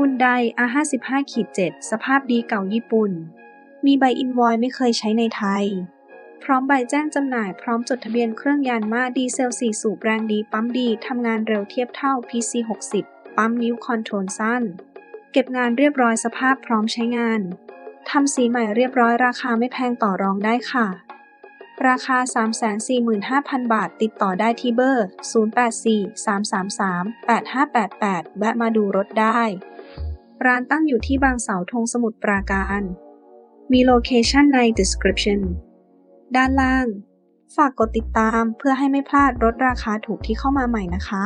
หุ่นได R55 ขีด7สภาพดีเก่าญี่ปุ่น มีใบอินวอยไม่เคยใช้ในไทย พร้อมใบแจ้งจำหน่ายพร้อมจดทะเบียนเครื่องยานมาดีเซล 4 สูบแรงดีปั๊มดีทำงานเร็วเทียบเท่า PC60 ปั๊มนิ้วคอนโทรลสั้น เก็บงานเรียบร้อยสภาพพร้อมใช้งานทำสีใหม่เรียบร้อยราคาไม่แพงต่อรองได้ค่ะ ราคา 345,000 บาทติดต่อได้ที่เบอร์ 0843338588 แวะมาดูรถได้ ร้านตั้งอยู่ที่บางเสาธงสมุทรปราการ มีโลเคชันใน description ด้านล่าง ฝากกดติดตามเพื่อให้ไม่พลาดรถราคาถูกที่เข้ามาใหม่นะคะ